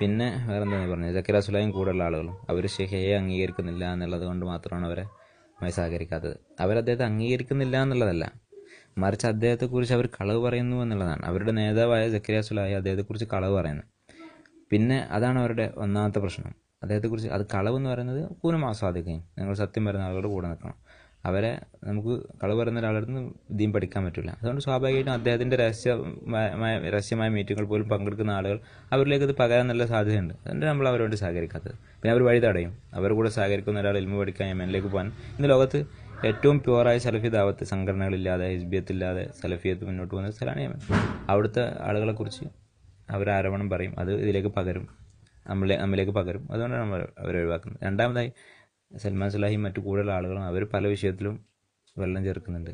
പിന്നെ വേറെ എന്താണ് പറഞ്ഞത്? ജക്കീർ അസുലായും കൂടെയുള്ള ആളുകളും. അവർ ഷെഹയെ അംഗീകരിക്കുന്നില്ല എന്നുള്ളത് കൊണ്ട് മാത്രമാണ് അവരെ മായി സഹകരിക്കാത്തത്. അവരദ്ദേഹത്തെ അംഗീകരിക്കുന്നില്ല എന്നുള്ളതല്ല. മറിച്ച് അദ്ദേഹത്തെക്കുറിച്ച് അവർ കളവ് പറയുന്നു എന്നുള്ളതാണ്. അവരുടെ നേതാവായ ജക്കരിയ സുലായി അദ്ദേഹത്തെക്കുറിച്ച് കളവ് പറയുന്നു. പിന്നെ അതാണ് അവരുടെ ഒന്നാമത്തെ പ്രശ്നം. അദ്ദേഹത്തെക്കുറിച്ച് അത് കളവ് എന്ന് പറയുന്നത് പൂർണ ആസ്വാദിക്കുകയും നിങ്ങൾ സത്യം പറയുന്ന ആളുകളുടെ കൂടെ നിൽക്കണം. അവരെ നമുക്ക് കളവ് പറയുന്ന ഒരാളുടെ നിന്ന് പഠിക്കാൻ പറ്റില്ല. അതുകൊണ്ട് സ്വാഭാവികമായിട്ടും അദ്ദേഹത്തിന്റെ രഹസ്യമായ രഹസ്യമായ മീറ്റിങ്ങുകൾ പോലും പങ്കെടുക്കുന്ന ആളുകൾ അവരിലേക്ക് ഇത് പകരാൻ നല്ല സാധ്യതയുണ്ട്. അതുകൊണ്ട് നമ്മൾ അവരോട് സഹകരിക്കാത്തത്. പിന്നെ അവർ വഴി തടയും. അവരുടെ കൂടെ സഹകരിക്കുന്ന ഒരാൾ ഇൽമ പഠിക്കാൻ യമനിലേക്ക് പോകാൻ. ഇന്ന് ലോകത്ത് ഏറ്റവും പ്യുവറായ സലഫി ദാവത്ത് സംഘടനകളില്ലാതെ ഹിസ്ബിയത്തില്ലാതെ സലഫിയത്ത് മുന്നോട്ട് പോകുന്ന സ്ഥലമാണ് യമൻ. അവിടുത്തെ ആളുകളെക്കുറിച്ച് അവർ ആരോപണം പറയും. അത് ഇതിലേക്ക് പകരും. നമ്മളെ നമ്മിലേക്ക് പകരും. അതുകൊണ്ടാണ് നമ്മൾ അവരെ ഒഴിവാക്കുന്നത്. രണ്ടാമതായി സൽമാൻ സുലാഹിയും മറ്റു കൂടുതൽ ആളുകളും അവർ പല വിഷയത്തിലും വെള്ളം ചേർക്കുന്നുണ്ട്.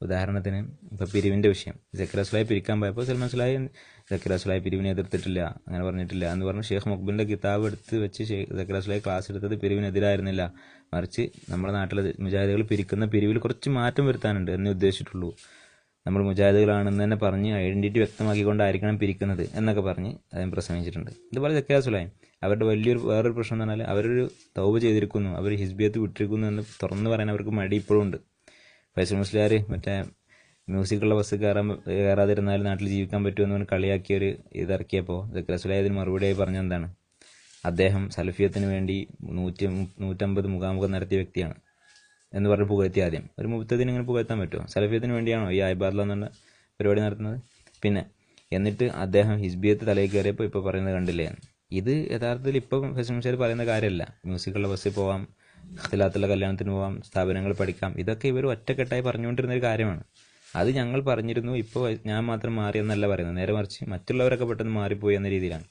ഉദാഹരണത്തിന് ഇപ്പോൾ പിരിവിന്റെ വിഷയം. ജക്കീർ സുലായി പിരിക്കാൻ പോയപ്പോൾ സൽമാൻ സുലായി ജക്കീർ സുലായി പിരിവിനെ എതിർത്തിട്ടില്ല അങ്ങനെ പറഞ്ഞിട്ടില്ല എന്ന് പറഞ്ഞ് ഷെയ്ഖ് മുഖ്ബിന്റെ കിതാബ് എടുത്ത് വെച്ച് ജക്കീർ സുലായി ക്ലാസ് എടുത്തത് പിരിവിനെതിരായിരുന്നില്ല. മറിച്ച് നമ്മുടെ നാട്ടിലെ മുജാഹിദുകൾ പിരിക്കുന്ന പിരിവിൽ കുറച്ച് മാറ്റം വരുത്താനുണ്ട് എന്നേ ഉദ്ദേശിച്ചിട്ടുള്ളൂ. നമ്മൾ മുജാഹിദുകളാണെന്ന് തന്നെ പറഞ്ഞ് ഐഡന്റിറ്റി വ്യക്തമാക്കിക്കൊണ്ടായിരിക്കണം പിരിക്കുന്നത് എന്നൊക്കെ പറഞ്ഞ് അദ്ദേഹം പ്രസംഗിച്ചിട്ടുണ്ട്. ഇതുപോലെ ജക്കീർ സുലായി അവരുടെ വലിയൊരു വേറൊരു പ്രശ്നം എന്ന് പറഞ്ഞാൽ അവരൊരു തൗബ ചെയ്തിരിക്കുന്നു. അവർ ഹിസ്ബിയത്ത് വിട്ടിരിക്കുന്നു എന്ന് തുറന്നു പറയാൻ അവർക്ക് മടി ഇപ്പോഴും ഉണ്ട്. ഫൈസൽ മുസ്ലിയാർ മറ്റേ മ്യൂസിക്കുള്ള ബസ് കയറാൻ കയറാതിരുന്നാൽ നാട്ടിൽ ജീവിക്കാൻ പറ്റുമെന്ന് പറഞ്ഞ് കളിയാക്കിയൊരു ഇതിറക്കിയപ്പോൾ ജക്കീർ സുലായി അതിന് മറുപടിയായി പറഞ്ഞ എന്താണ്? അദ്ദേഹം സൽഫിയത്തിന് വേണ്ടി നൂറ്റി നൂറ്റമ്പത് മുഖാമുഖം നടത്തിയ വ്യക്തിയാണ് എന്ന് പറഞ്ഞ് പുകഴ്ത്തി ആദ്യം. ഒരു മുപ്പത്തതിന് ഇങ്ങനെ പുകഴ്ത്താൻ പറ്റുമോ? സൽഫിയത്തിന് വേണ്ടിയാണോ ഈ ആയിബാറിൽ എന്നുള്ള പരിപാടി നടത്തുന്നത്? പിന്നെ എന്നിട്ട് അദ്ദേഹം ഹിസ്ബിയത്ത് തലയിൽ കയറിയപ്പോൾ ഇപ്പോൾ പറയുന്നത് കണ്ടില്ലേ? ഇത് യഥാർത്ഥത്തിൽ ഇപ്പം ഫെസിമിഷർ പറയുന്ന കാര്യമല്ല. മ്യൂസിക്കുള്ള ബസ്സിൽ പോവാം ഇഖ്തിലാത്തുള്ള കല്യാണത്തിന് പോവാം സ്ഥാപനങ്ങൾ പഠിക്കാം. ഇതൊക്കെ ഇവർ ഒറ്റക്കെട്ടായി പറഞ്ഞുകൊണ്ടിരുന്ന ഒരു കാര്യമാണ്. അത് ഞങ്ങൾ പറഞ്ഞിരുന്നു ഇപ്പോൾ ഞാൻ മാത്രം മാറി എന്നല്ല പറയുന്നത്. നേരെ മറിച്ച് മറ്റുള്ളവരൊക്കെ പെട്ടെന്ന് മാറിപ്പോയി എന്ന രീതിയിലാണ്.